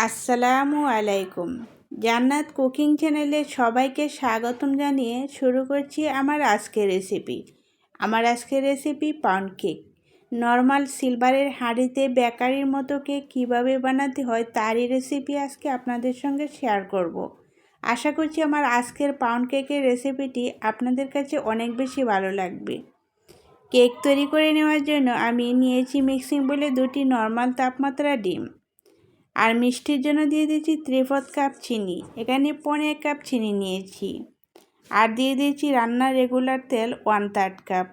আসসালামু আলাইকুম। জান্নাত কুকিং চ্যানেলে সবাইকে স্বাগতম জানিয়ে শুরু করছি আমার আজকের রেসিপি। আমার আজকের রেসিপি পাউন্ড কেক নর্মাল সিলভারের হাঁড়িতে বেকারির মতো কেক কীভাবে বানাতে হয় তারই রেসিপি আজকে আপনাদের সঙ্গে শেয়ার করব। আশা করছি আমার আজকের পাউন্ড কেকের রেসিপিটি আপনাদের কাছে অনেক বেশি ভালো লাগবে। কেক তৈরি করে নেওয়ার জন্য আমি নিয়েছি মিক্সিং বলে দুটি নর্মাল তাপমাত্রা ডিম। আর মিষ্টির জন্য দিয়ে দিয়েছি ত্রিপদ কাপ চিনি। এখানে পনেরো কাপ চিনি নিয়েছি। আর দিয়ে দিয়েছি রান্নার রেগুলার তেল ওয়ান থার্ড কাপ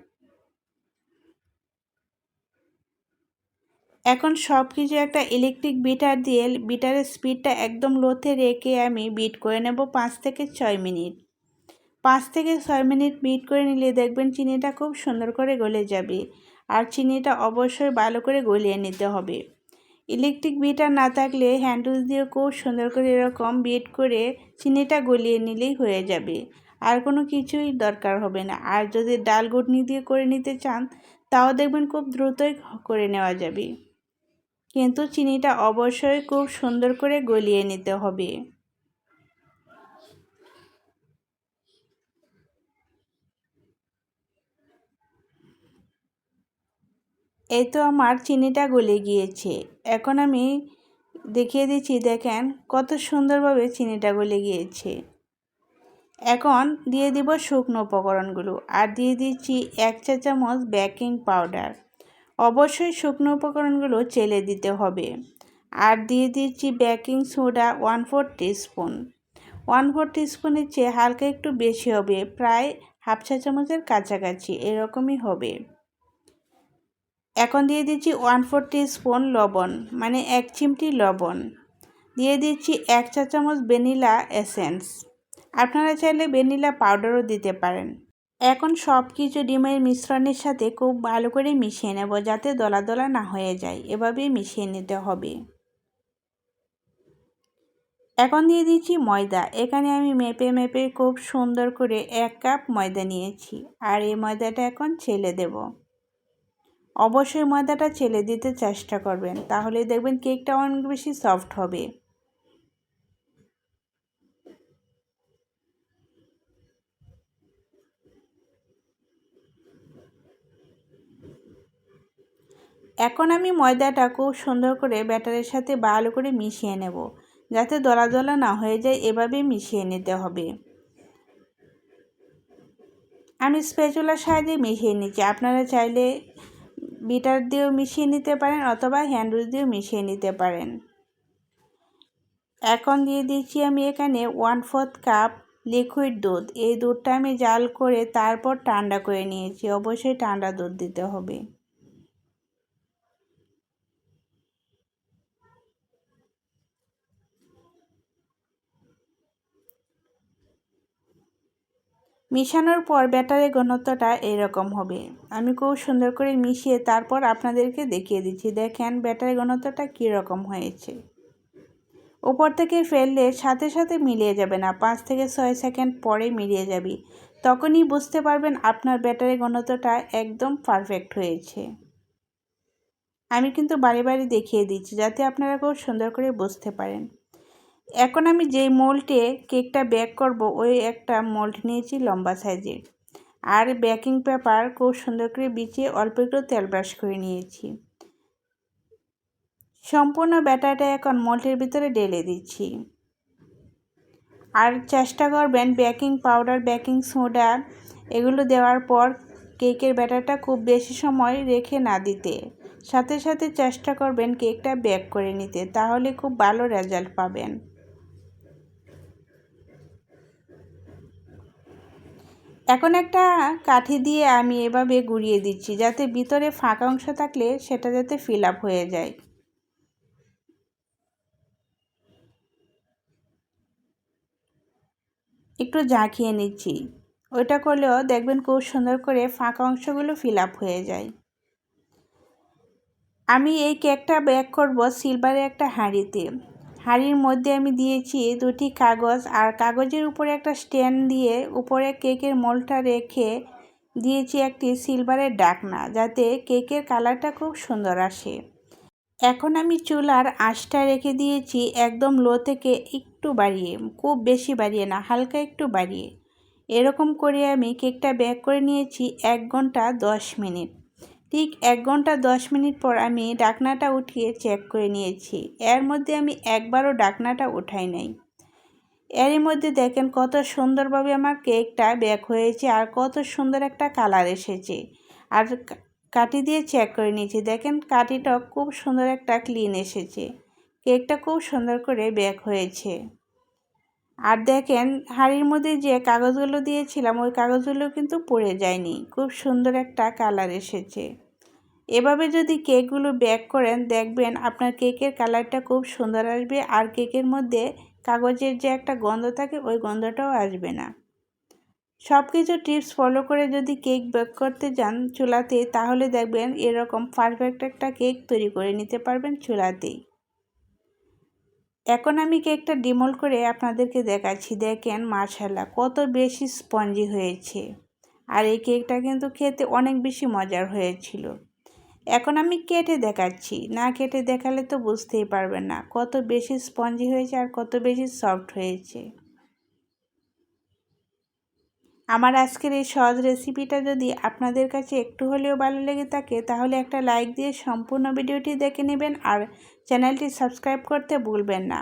এখন সব কিছু একটা ইলেকট্রিক বিটার দিয়ে বিটারের স্পিডটা একদম লোতে রেখে আমি বিট করে নেব পাঁচ থেকে ছয় মিনিট। পাঁচ থেকে ছয় মিনিট বিট করে নিলে দেখবেন চিনিটা খুব সুন্দর করে গলে যাবে। আর চিনিটা অবশ্যই ভালো করে গলিয়ে নিতে হবে। ইলেকট্রিক বিটার না থাকলে হ্যান্ডউইচ দিয়ে খুব সুন্দর করে এরকম বিট করে চিনিটা গলিয়ে নিলেই হয়ে যাবে। আর কোনো কিছুই দরকার হবে না। আর যদি ডাল গুটনি দিয়ে করে নিতে চান, তাও দেখবেন খুব দ্রুতই করে নেওয়া যাবে। কিন্তু চিনিটা অবশ্যই খুব সুন্দর করে গলিয়ে নিতে হবে। এই তো আমার চিনিটা গলে গিয়েছে। এখন আমি দেখিয়ে দিচ্ছি, দেখেন কত সুন্দরভাবে চিনিটা গলে গিয়েছে। এখন দিয়ে দিব শুকনো উপকরণগুলো আর দিয়ে দিচ্ছি এক চা চামচ বেকিং পাউডার। অবশ্যই শুকনো উপকরণগুলো চেলে দিতে হবে। আর দিয়ে দিচ্ছি baking soda one four teaspoon. One four টিস্পুনের চেয়ে হালকা একটু বেশি হবে, প্রায় হাফ চা চামচের কাছাকাছি, এরকমই হবে। এখন দিয়ে দিচ্ছি ওয়ান ফোর স্পুন লবণ মানে এক চিমটি লবণ। দিয়ে দিচ্ছি এক চা চামচ ভ্যানিলা এসেন্স আপনারা চাইলে ভ্যানিলা পাউডারও দিতে পারেন। এখন সব কিছু ডিমের মিশ্রণের সাথে খুব ভালো করে মিশিয়ে নেব যাতে দলা দলা না হয়ে যায়। এভাবেই মিশিয়ে নিতে হবে। এখন দিয়ে দিচ্ছি ময়দা। এখানে আমি মেপে মেপে খুব সুন্দর করে এক কাপ ময়দা নিয়েছি। আর এই ময়দাটা এখন ছেলে দেবো। অবশ্যই ময়দাটা ছেলে দিতে চেষ্টা করবেন তাহলে দেখবেন কেকটা অনেক বেশি সফট হবে। এখন আমি ময়দাটা খুব সুন্দর করে ব্যাটারের সাথে ভালো করে মিশিয়ে নেব, যাতে দলা দলা না হয়ে যায় এভাবে মিশিয়ে নিতে হবে। আমি স্পেচুলার সাহায্যে মিশিয়ে নিচ্ছি, আপনারা চাইলে বিটার দিয়েও মিশিয়ে নিতে পারেন অথবা হ্যান্ডউইচ দিয়েও মিশিয়ে নিতে পারেন। এখন দিয়ে দিচ্ছি আমি এখানে ওয়ান ফোর্থ কাপ লিকুইড দুধ। এই দুধটা আমি জাল করে তারপর ঠান্ডা করে নিয়েছি। অবশ্যই ঠান্ডা দুধ দিতে হবে। মিশানোর পর ব্যাটারের ঘনত্বটা এরকম হবে। আমি খুব সুন্দর করে মিশিয়ে তারপর আপনাদেরকে দেখিয়ে দিচ্ছি। দেখেন ব্যাটারের ঘনত্বটা কীরকম হয়েছে। ওপর থেকে ফেললে সাথে সাথে মিলিয়ে যাবে না। পাঁচ থেকে ছয় সেকেন্ড পরে মিলিয়ে যাবে। তখনই বুঝতে পারবেন আপনার ব্যাটারের ঘনত্বটা একদম পারফেক্ট হয়েছে। আমি কিন্তু বাড়ি বাড়ি দেখিয়ে দিচ্ছি যাতে আপনারা খুব সুন্দর করে বুঝতে পারেন। এখন আমি যেই মোল্টে কেকটা ব্যাক করব, ওই একটা মোল্ট নিয়েছি লম্বা সাইজের। আর বেকিং পেপার খুব সুন্দর করে বিছিয়ে অল্প একটু তেল ব্রাশ করে নিয়েছি। সম্পূর্ণ ব্যাটারটা এখন মোল্টের ভিতরে ঢেলে দিচ্ছি। আর চেষ্টা করবেন বেকিং পাউডার বেকিং সোডা এগুলো দেওয়ার পর কেকের ব্যাটারটা খুব বেশি সময় রেখে না দিতে। সাথে সাথে চেষ্টা করবেন কেকটা বেক করে নিতে, তাহলে খুব ভালো রেজাল্ট পাবেন। এখন একটা কাঠি দিয়ে আমি এভাবে গুড়িয়ে দিচ্ছি, যাতে ভিতরে ফাঁকা অংশ থাকলে সেটা যাতে ফিল আপ হয়ে যায়। একটু ঝাঁকিয়ে নিচ্ছি। ওইটা করলেও দেখবেন খুব সুন্দর করে ফাঁকা অংশগুলো ফিল আপ হয়ে যায়। আমি এই কেকটা ব্যাক করব সিলভারের একটা হাঁড়িতে। হাঁড়ির মধ্যে আমি দিয়েছি দুটি কাগজ আর কাগজের উপরে একটা স্ট্যান্ড দিয়ে উপরে কেকের মোলটা রেখে দিয়েছি একটি সিলভারের ডাকনা যাতে কেকের কালারটা খুব সুন্দর আসে। এখন আমি চুলার আঁচটা রেখে দিয়েছি একদম লো থেকে একটু বাড়িয়ে, খুব বেশি বাড়িয়ে না, হালকা একটু বাড়িয়ে। এরকম করে আমি কেকটা ব্যাক করে নিয়েছি এক ঘণ্টা দশ মিনিট। ঠিক এক ঘণ্টা দশ মিনিট পর আমি ডাকনাটা উঠিয়ে চেক করে নিয়েছি। এর মধ্যে আমি একবারও ডাকনাটা উঠাই নাই। এরই মধ্যে দেখেন কত সুন্দরভাবে আমার কেকটা ব্যাক হয়েছে আর কত সুন্দর একটা কালার এসেছে। আর কাটি দিয়ে চেক করে নিয়েছি। দেখেন কাটিটা খুব সুন্দর একটা ক্লিন এসেছে। কেকটা খুব সুন্দর করে ব্যাক হয়েছে। আর দেখেন, হাঁড়ির মধ্যে যে কাগজগুলো দিয়েছিলাম, ওই কাগজগুলো কিন্তু পড়ে যায়নি। খুব সুন্দর একটা কালার এসেছে। এভাবে যদি কেকগুলো ব্যাক করেন, দেখবেন আপনার কেকের কালারটা খুব সুন্দর আসবে আর কেকের মধ্যে কাগজের যে একটা গন্ধ থাকে, ওই গন্ধটাও আসবে না। সব কিছু টিপস ফলো করে যদি কেক বেক করতে যান চুলাতে, তাহলে দেখবেন এরকম পারফেক্ট একটা কেক তৈরি করে নিতে পারবেন চুলাতেই। এখন আমি কেকটা ডিমল করে আপনাদেরকে দেখাচ্ছি। দেখেন মাশাল্লাহ কত বেশি স্পঞ্জি হয়েছে। আর এই কেকটা কিন্তু খেতে অনেক বেশি মজার হয়েছিল। এখন আমি কেটে দেখাচ্ছি। না কেটে দেখালে তো বুঝতেই পারবেন না কত বেশি স্পঞ্জি হয়েছে আর কত বেশি সফট হয়েছে। আমার আজকের এই সহজ রেসিপিটা যদি আপনাদের কাছে একটু হলেও ভালো লেগে থাকে, তাহলে একটা লাইক দিয়ে সম্পূর্ণ ভিডিওটি দেখে নেবেন। আর চ্যানেলটি সাবস্ক্রাইব করতে ভুলবেন না।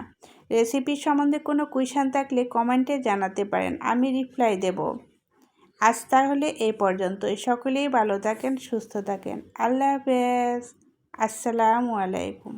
রেসিপি সম্বন্ধে কোনো কুইশন থাকলে কমেন্টে জানাতে পারেন, আমি রিপ্লাই দেব। আজ তাহলে এই পর্যন্ত সকলেই ভালো থাকেন, সুস্থ থাকেন। আল্লাহ হাফেজ। আসসালামু আলাইকুম।